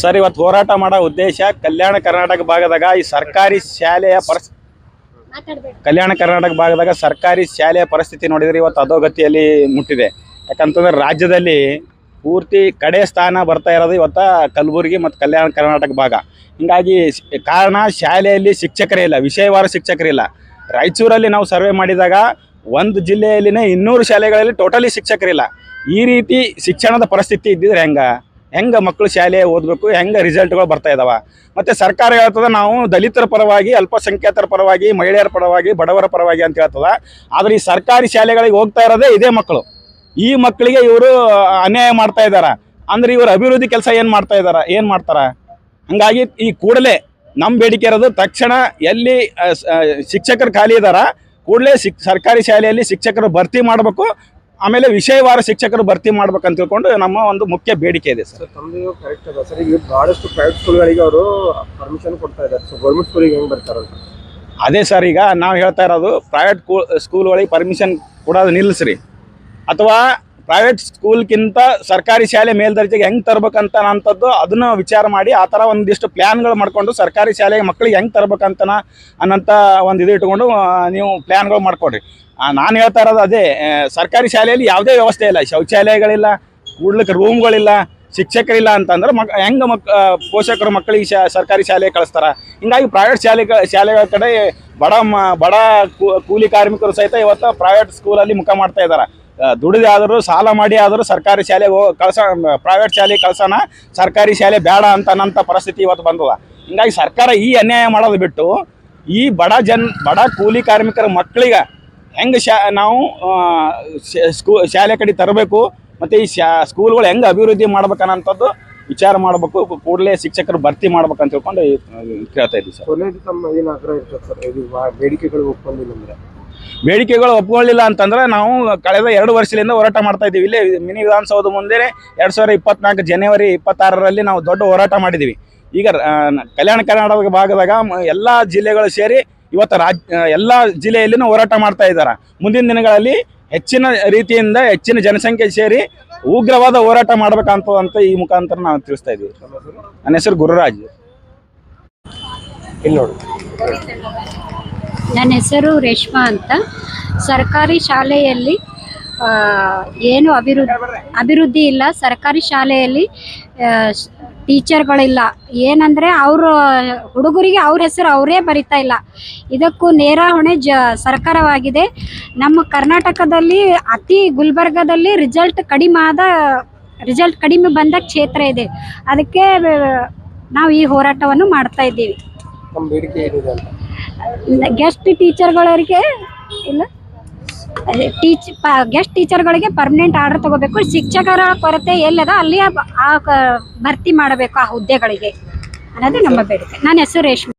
Sir, ಇವತ್ತು ಹೋರಾಟ ಮಾಡೋ ಉದ್ದೇಶ ಕಲ್ಯಾಣ ಕರ್ನಾಟಕ ಭಾಗದಾಗ ಈ ಸರ್ಕಾರಿ ಶಾಲೆಯ ಪರಿಸ್ ಕಲ್ಯಾಣ ಕರ್ನಾಟಕ ಭಾಗದಾಗ ಸರ್ಕಾರಿ ಶಾಲೆಯ ಪರಿಸ್ಥಿತಿ ನೋಡಿದ್ರೆ ಇವತ್ತು ಅಧೋಗತಿಯಲ್ಲಿ ಮುಟ್ಟಿದೆ. ಯಾಕಂತಂದ್ರೆ ರಾಜ್ಯದಲ್ಲಿ ಪೂರ್ತಿ ಕಡೆ ಸ್ಥಾನ ಬರ್ತಾ ಇರೋದು ಇವತ್ತು ಕಲಬುರಗಿ ಮತ್ತು ಕಲ್ಯಾಣ ಕರ್ನಾಟಕ ಭಾಗ. ಹಿಂಗಾಗಿ ಕಾರಣ ಶಾಲೆಯಲ್ಲಿ ಶಿಕ್ಷಕರೇ ಇಲ್ಲ, ವಿಷಯವಾರ ಶಿಕ್ಷಕರಿಲ್ಲ ರಾಯಚೂರಲ್ಲಿ ನಾವು ಸರ್ವೆ ಮಾಡಿದಾಗ ಒಂದು ಜಿಲ್ಲೆಯಲ್ಲಿನೇ ಇನ್ನೂರು ಶಾಲೆಗಳಲ್ಲಿ ಟೋಟಲಿ ಶಿಕ್ಷಕರಿಲ್ಲ ಈ ರೀತಿ ಶಿಕ್ಷಣದ ಪರಿಸ್ಥಿತಿ ಇದ್ದಿದ್ರೆ ಹೆಂಗೆ? ಹೆಂಗೆ ಮಕ್ಕಳು ಶಾಲೆ ಓದಬೇಕು, ಹೆಂಗೆ ರಿಸಲ್ಟ್ಗಳು ಬರ್ತಾ ಇದ್ದಾವೆ ಮತ್ತು ಸರ್ಕಾರ ಹೇಳ್ತದೆ ನಾವು ದಲಿತರ ಪರವಾಗಿ, ಅಲ್ಪಸಂಖ್ಯಾತರ ಪರವಾಗಿ, ಮಹಿಳೆಯರ ಪರವಾಗಿ, ಬಡವರ ಪರವಾಗಿ ಅಂತ ಹೇಳ್ತದೆ. ಆದರೆ ಈ ಸರ್ಕಾರಿ ಶಾಲೆಗಳಿಗೆ ಹೋಗ್ತಾ ಇರೋದೇ ಇದೇ ಮಕ್ಕಳು. ಈ ಮಕ್ಕಳಿಗೆ ಇವರು ಅನ್ಯಾಯ ಮಾಡ್ತಾ ಇದ್ದಾರ ಅಂದ್ರೆ ಇವರು ಅಭಿವೃದ್ಧಿ ಕೆಲಸ ಏನು ಮಾಡ್ತಾ ಇದ್ದಾರ ಏನು ಮಾಡ್ತಾರ? ಹಂಗಾಗಿ ಈ ಕೂಡಲೇ ನಮ್ಮ ಬೇಡಿಕೆ ಇರೋದು ತಕ್ಷಣ ಎಲ್ಲಿ ಶಿಕ್ಷಕರು ಖಾಲಿ ಇದ್ದಾರ ಕೂಡಲೇ ಶಿಕ್ ಸರ್ಕಾರಿ ಶಾಲೆಯಲ್ಲಿ ಶಿಕ್ಷಕರು ಭರ್ತಿ ಮಾಡಬೇಕು ಆಮೇಲೆ ವಿಷಯವಾರ ಶಿಕ್ಷಕರು ಭರ್ತಿ ಅಂತ ತಿಳ್ಕೊಂಡು ನಮ್ಮ ಒಂದು ಮುಖ್ಯ ಬೇಡಿಕೆ ಇದೆ ಸರ್. ಸರ್ ತಮ್ಮದು ಕರೆಕ್ಟ್ ಅದ. ಸರ್ ಈಗ ಬಹಳಷ್ಟು ಪ್ರೈವೇಟ್ ಸ್ಕೂಲ್ಗಳಿಗೆ ಅವರು ಪರ್ಮಿಷನ್ ಕೊಡ್ತಾ ಇದ್ದಾರೆ ಸೊ ಗೌರ್ಮೆಂಟ್ ಸ್ಕೂಲಿಗೆ ಹೆಂಗೆ ಬರ್ತಾರಂತ ಅದೇ ಸರ್ ಈಗ ನಾವು ಹೇಳ್ತಾ ಇರೋದು ಪ್ರೈವೇಟ್ ಸ್ಕೂಲ್ಗಳಿಗೆ ಪರ್ಮಿಷನ್ ಕೊಡೋದು ನಿಲ್ಲಿಸ್ರಿ ಅಥವಾ ಪ್ರೈವೇಟ್ ಸ್ಕೂಲ್ಗಿಂತ ಸರ್ಕಾರಿ ಶಾಲೆ ಮೇಲ್ದರ್ಜೆಗೆ ಹೆಂಗೆ ತರ್ಬೇಕಂತ ಅಂಥದ್ದು ಅದನ್ನು ವಿಚಾರ ಮಾಡಿ ಆ ಥರ ಒಂದಿಷ್ಟು ಪ್ಲ್ಯಾನ್ಗಳು ಮಾಡ್ಕೊಂಡು ಸರ್ಕಾರಿ ಶಾಲೆಗೆ ಮಕ್ಕಳಿಗೆ ಹೆಂಗೆ ತರ್ಬೇಕಂತನ ಅನ್ನೋಂಥ ಒಂದು ಇದು ಇಟ್ಕೊಂಡು ನೀವು ಪ್ಲ್ಯಾನ್ಗಳು ಮಾಡ್ಕೊಡ್ರಿ. ನಾನು ಹೇಳ್ತಾ ಇರೋದು ಅದೇ ಸರ್ಕಾರಿ ಶಾಲೆಯಲ್ಲಿ ಯಾವುದೇ ವ್ಯವಸ್ಥೆ ಇಲ್ಲ. ಶೌಚಾಲಯಗಳಿಲ್ಲ, ಕೂಡ್ಲಿಕ್ಕೆ ರೂಮ್ಗಳಿಲ್ಲ ಶಿಕ್ಷಕರಿಲ್ಲ ಅಂತಂದ್ರೆ ಮಕ್, ಹೆಂಗೆ ಮಕ್ ಪೋಷಕರು ಮಕ್ಕಳಿಗೆ ಶಾ, ಸರ್ಕಾರಿ ಶಾಲೆಗೆ ಕಳಿಸ್ತಾರ? ಹಿಂಗಾಗಿ ಪ್ರೈವೇಟ್ ಶಾಲೆ ಶಾಲೆಗಳ ಕಡೆ ಬಡ ಬಡ ಕೂಲಿ ಕಾರ್ಮಿಕರು ಸಹಿತ ಇವತ್ತು ಪ್ರೈವೇಟ್ ಸ್ಕೂಲಲ್ಲಿ ಮುಖ ಮಾಡ್ತಾ ಇದ್ದಾರೆ ದುಡಿದು ಆದರೂ ಸಾಲ ಮಾಡಿ ಆದರೂ ಸರ್ಕಾರಿ ಶಾಲೆಗೆ ಹೋಗಿ ಕಳ್ಸ ಪ್ರೈವೇಟ್ ಶಾಲೆ ಕಳ್ಸೋಣ, ಸರ್ಕಾರಿ ಶಾಲೆ ಬೇಡ ಅಂತ ಅನ್ನೋಂಥ ಪರಿಸ್ಥಿತಿ ಇವತ್ತು ಬಂದದ. ಹಿಂಗಾಗಿ ಸರ್ಕಾರ ಈ ಅನ್ಯಾಯ ಮಾಡೋದು ಬಿಟ್ಟು ಈ ಬಡ ಜನ್, ಬಡ ಕೂಲಿ ಕಾರ್ಮಿಕರ ಮಕ್ಕಳಿಗೆ ಹೆಂಗೆ ಶಾ, ನಾವು ಸ್ಕೂ, ಶಾಲೆ ಕಡೆ ತರಬೇಕು ಮತ್ತು ಈ ಶಾ, ಸ್ಕೂಲ್ಗಳು ಹೆಂಗೆ ಅಭಿವೃದ್ಧಿ ಮಾಡ್ಬೇಕನ್ನೋಂಥದ್ದು ವಿಚಾರ ಮಾಡಬೇಕು. ಕೂಡಲೇ ಶಿಕ್ಷಕರು ಭರ್ತಿ ಮಾಡ್ಬೇಕಂತ ತಿಳ್ಕೊಂಡು ಕೇಳ್ತಾ ಇದ್ದೀವಿ ಸರ್. ತಮ್ಮ ಏನು ಆಗ್ರಹ ಇರ್ತದೆ ಸರ್? ಬೇಡಿಕೆಗಳು ಒಪ್ಪಂದಿಲ್ಲ ಅಂದ್ರೆ. ಬೇಡಿಕೆಗಳು ಒಪ್ಕೊಳ್ಳಿಲ್ಲ ಅಂತಂದ್ರೆ ನಾವು ಕಳೆದ ಎರಡು ವರ್ಷದಿಂದ ಹೋರಾಟ ಮಾಡ್ತಾ ಇದ್ದೀವಿ. ಇಲ್ಲೇ ಮಿನಿ ವಿಧಾನಸೌಧ ಮುಂದೆ ಎರಡು ಸಾವಿರ ಇಪ್ಪತ್ನಾಲ್ಕು ಜನವರಿ ಇಪ್ಪತ್ತಾರರಲ್ಲಿ ನಾವು ದೊಡ್ಡ ಹೋರಾಟ ಮಾಡಿದ್ದೀವಿ. ಈಗ ಕಲ್ಯಾಣ ಕರ್ನಾಟಕ ಭಾಗದಾಗ ಎಲ್ಲ ಜಿಲ್ಲೆಗಳು ಸೇರಿ ಇವತ್ತು ರಾಜ್ ಎಲ್ಲ ಜಿಲ್ಲೆಯಲ್ಲಿನೂ ಹೋರಾಟ ಮಾಡ್ತಾ ಇದ್ದಾರೆ. ಮುಂದಿನ ದಿನಗಳಲ್ಲಿ ಹೆಚ್ಚಿನ ರೀತಿಯಿಂದ ಹೆಚ್ಚಿನ ಜನಸಂಖ್ಯೆ ಸೇರಿ ಉಗ್ರವಾದ ಹೋರಾಟ ಮಾಡಬೇಕಂತ ಅಂತ ಈ ಮುಖಾಂತರ ನಾವು ತಿಳಿಸ್ತಾ ಇದ್ದೀವಿ. ನನ್ನ ಹೆಸರು ಗುರುರಾಜ್. ಇಲ್ಲಿ ನೋಡಿ. ನನ್ನ ಹೆಸರು ರೇಷ್ಮಾ ಅಂತ. ಸರ್ಕಾರಿ ಶಾಲೆಯಲ್ಲಿ ಏನು ಅಭಿವೃದ್ಧಿ ಅಭಿವೃದ್ಧಿ ಇಲ್ಲ. ಸರ್ಕಾರಿ ಶಾಲೆಯಲ್ಲಿ ಟೀಚರ್ಗಳಿಲ್ಲ. ಏನಂದರೆ ಅವರು, ಹುಡುಗರಿಗೆ ಅವ್ರ ಹೆಸರು ಅವರೇ ಬರಿತಾ ಇಲ್ಲ. ಇದಕ್ಕೂ ನೇರ ಹೊಣೆ ಜ, ಸರ್ಕಾರವಾಗಿದೆ. ನಮ್ಮ ಕರ್ನಾಟಕದಲ್ಲಿ ಅತಿ ಗುಲ್ಬರ್ಗದಲ್ಲಿ ರಿಸಲ್ಟ್ ಕಡಿಮೆ ಆದ, ರಿಸಲ್ಟ್ ಕಡಿಮೆ ಬಂದ ಕ್ಷೇತ್ರ ಇದೆ. ಅದಕ್ಕೆ, ನಾವು ಈ ಹೋರಾಟವನ್ನು ಮಾಡ್ತಾ ಇದ್ದೀವಿ. ಗೆಸ್ಟ್ ಟೀಚರ್ಗಳವರಿಗೆ ಇಲ್ಲ. ಟೀಚ್ ಗೆಸ್ಟ್ ಟೀಚರ್ಗಳಿಗೆ ಪರ್ಮನೆಂಟ್ ಆರ್ಡರ್ ತಗೋಬೇಕು. ಶಿಕ್ಷಕರ ಕೊರತೆ ಎಲ್ಲದ, ಅಲ್ಲಿ ಆ- ಭರ್ತಿ ಮಾಡಬೇಕು ಆ ಹುದ್ದೆಗಳಿಗೆ. ಅನ್ನೋದು ನಮ್ಮ ಬೇಡಿಕೆ. ನನ್ನ ಹೆಸರು ರೇಷ್ಮೆ.